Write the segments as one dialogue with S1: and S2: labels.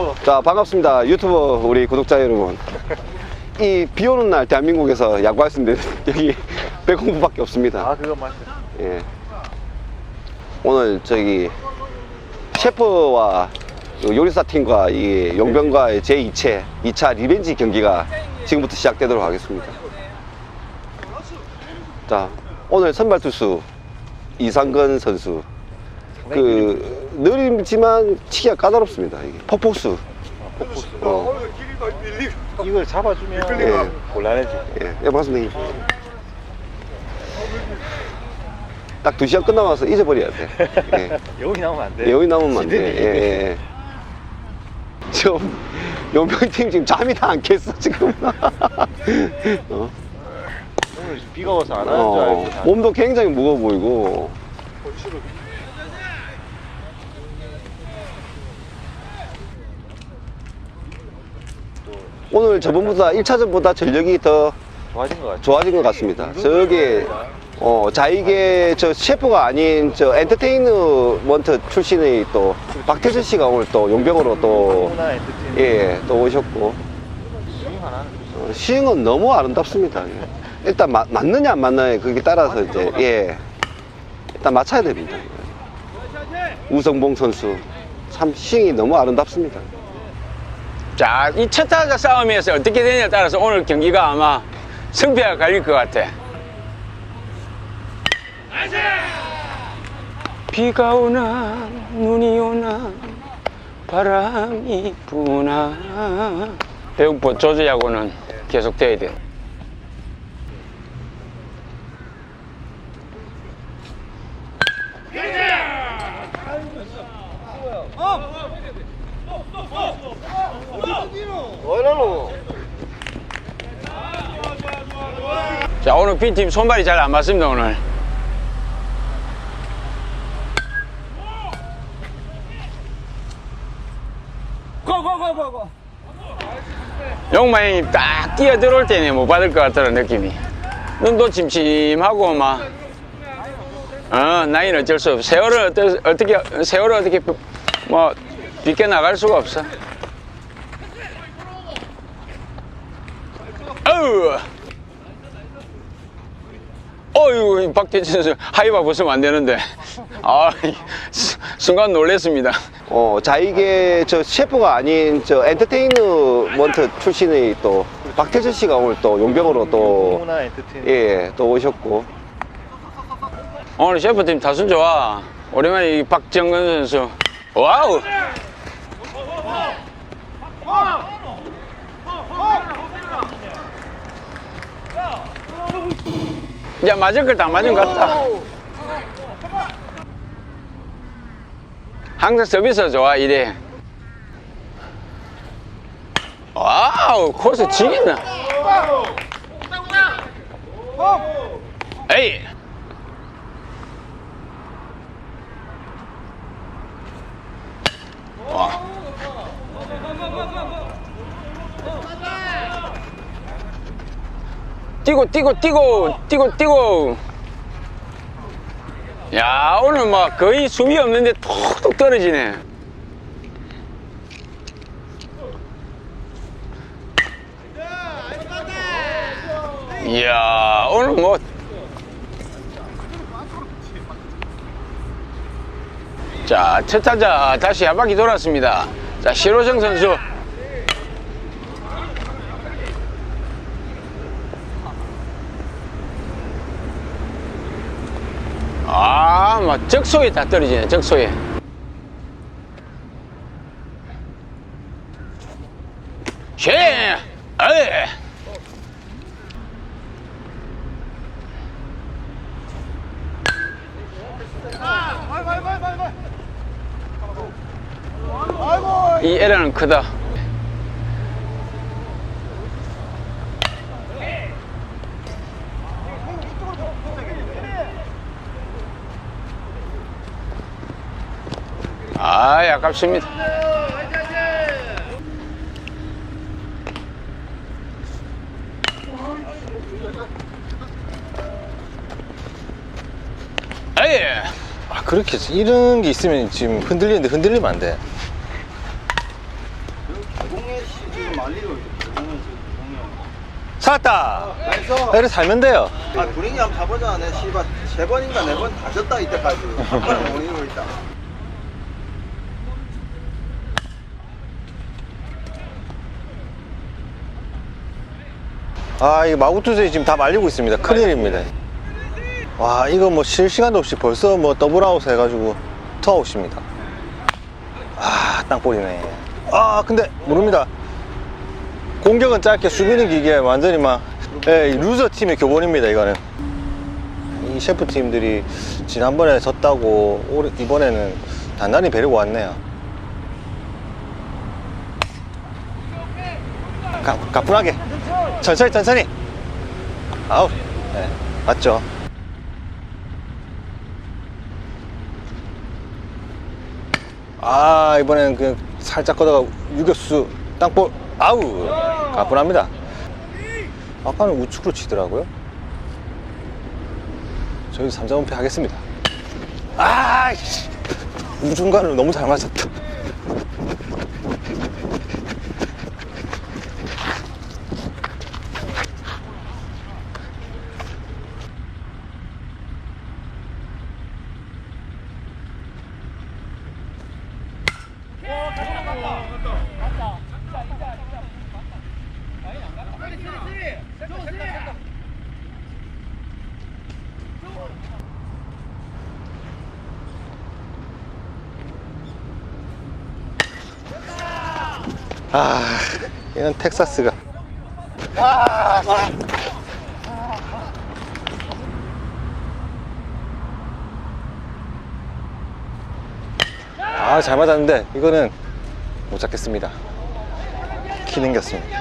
S1: 셰프
S2: 자 반갑습니다 유튜버 우리 구독자 여러분 이 비 오는 날 대한민국에서 야구할 수 있는 여기 백공부밖에 없습니다
S1: 아 그거 맞죠
S2: 예. 오늘 저기 셰프와 그 요리사 팀과 이 용병과의 제2채 2차 리벤지 경기가 지금부터 시작되도록 하겠습니다. 자, 오늘 선발 투수 이상근 선수. 그 느리지만 치기가 까다롭습니다. 이게 폭폭수.
S1: 폭포수
S2: 어,
S1: 이걸 잡아주면
S2: 예.
S1: 곤란해지
S2: 예, 예, 반갑습니다. 딱 두 시간 끝나고 나서 잊어버려야 돼. 예.
S1: 여기 나오면 안 돼
S2: 여기 나오면 안 돼. 예, 예, 예. 지금 용병팀 지금 잠이 다 안 깼어 지금. 어?
S1: 오늘 비가 와서 안 하는 줄
S2: 어,
S1: 알고 다
S2: 몸도 굉장히 무거워 보이고. 오늘 저번보다 1차전보다 전력이 더
S1: 좋아진 것
S2: 좋아진 것 같습니다. 저기 어 자이게 저 셰프가 아닌 저 엔터테인먼트 출신의 또 박태준 씨가 오늘 또 용병으로 또 예, 또 오셨고 어, 스윙은 너무 아름답습니다. 예. 일단 마- 맞느냐 안 맞느냐 거기에 따라서 이제 예 일단 맞춰야 됩니다. 우성봉 선수 참 스윙이 너무 아름답습니다.
S3: 자, 이 첫 타자 싸움에서 어떻게 되냐에 따라서 오늘 경기가 아마 승패가 갈릴 것 같아. 비가 오나 눈이 오나 바람이 부나. 배우포 조제하고는 계속 돼야 돼. 자, 오늘 B팀 손발이 잘 안 맞습니다, 오늘. 용마형이 딱 뛰어 들어올 때는 못 받을 것 같다는 느낌이. 눈도 침침하고 막, 어, 나이는 어쩔 수 없어. 세월을 어떠, 어떻게, 세월을 어떻게, 뭐, 비껴 나갈 수가 없어. 어우! 어휴, 박태진 선수 하이바 벗으면 안 되는데. 아, 수- 순간 놀랬습니다.
S2: 어 자이게 저 셰프가 아닌 저 엔터테인먼트 출신의 또 박태준 씨가 오늘 또 용병으로 또
S1: 엔터테인먼트
S2: 예, 또 오셨고.
S3: 오늘 셰프팀 타순 좋아. 오랜만에 이 박정근 선수. 와우! 야, 맞을 걸다 맞은 것 같다. 항상 서비스 좋아, 이래. 와우, 코스 지긴다. 에이! 뛰고 뛰고 뛰고 뛰고 뛰고 야 오늘 뭐 거의 숨이 없는데 톡톡 떨어지네 이야 오늘 뭐 자, 첫 타자 다시 한 바퀴 돌았습니다. 자, 시로정 선수. 아, 막 적소에 다 떨어지네, 적소에. 쉐! 에이! 이 에러는 크다. 아깝습니다. 에이!
S1: 아, 예. 아 그렇게 이런 게 있으면 지금 흔들리는데 흔들리면 안돼.
S4: 살았다! 어, 이래 살면 돼요.
S5: 아 브링이 한번 가보자. 네 씨발 세 번인가 네 번 다졌다 이때까지. 한번 올리고 있다.
S4: 아, 이 마구투세 지금 다 말리고 있습니다. 큰일입니다. 와, 이거 뭐 실시간도 없이 벌써 뭐 더블아웃 해가지고 투아웃입니다. 아, 땅볼이네. 아, 근데 모릅니다. 공격은 짧게 수비는 길게 완전히 막, 예, 이 루저 팀의 교본입니다, 이거는. 이 셰프 팀들이 지난번에 졌다고 올- 이번에는 단단히 배려고 왔네요. 가, 가뿐하게. 천천히, 천천히. 아우, 네, 맞죠. 아, 이번엔 그 살짝 걷다가 유격수 땅볼 아우 가뿐합니다. 아까는 우측으로 치더라고요. 저희도 3점 은패 하겠습니다. 아, 씨. 우중간을 너무 잘 맞았다. 아, 얘는 텍사스가. 아, 잘 맞았는데, 이거는 못 잡겠습니다. 키 넘겼습니다.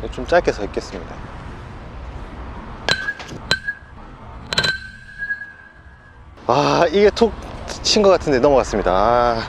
S4: 제가 좀 짧게 서 있겠습니다. 아 이게 툭 친 것 같은데 넘어갔습니다 아.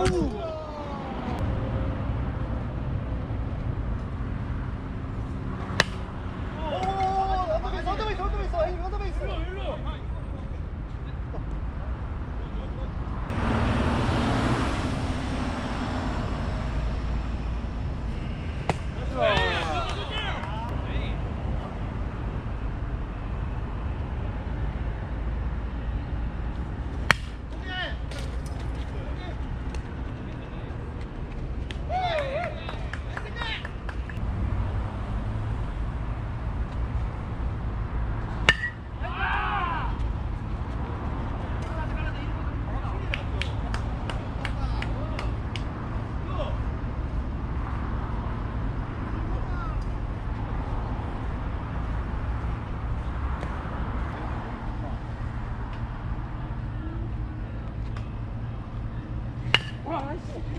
S5: Oh! Ooh.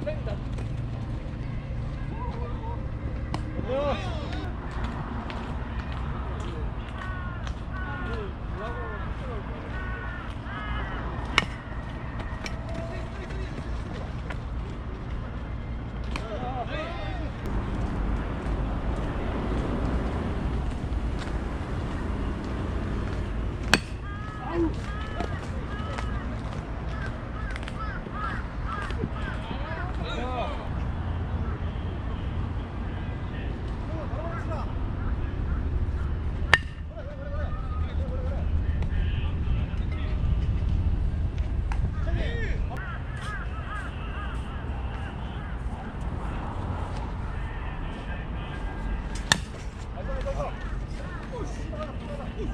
S5: Ha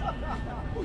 S5: ha ha ha!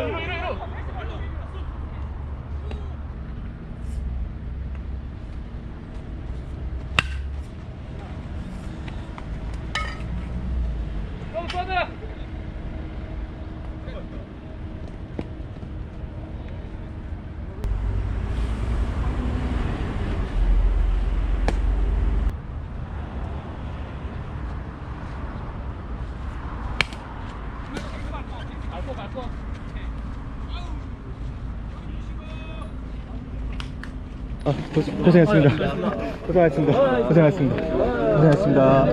S5: 아,
S4: 고 생, 고생했습니다. 고생하셨습니다. 고생하셨습니다. 고생하셨습니다.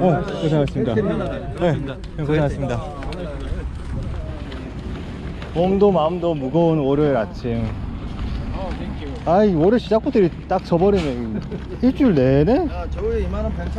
S4: 어, 고생하셨습니다. 네, 고생하셨습니다. 몸도 마음도 무거운 월요일 아침. 아이, 월요일 시작부터 딱 져버리네. 일주일 내내?
S5: 벤츠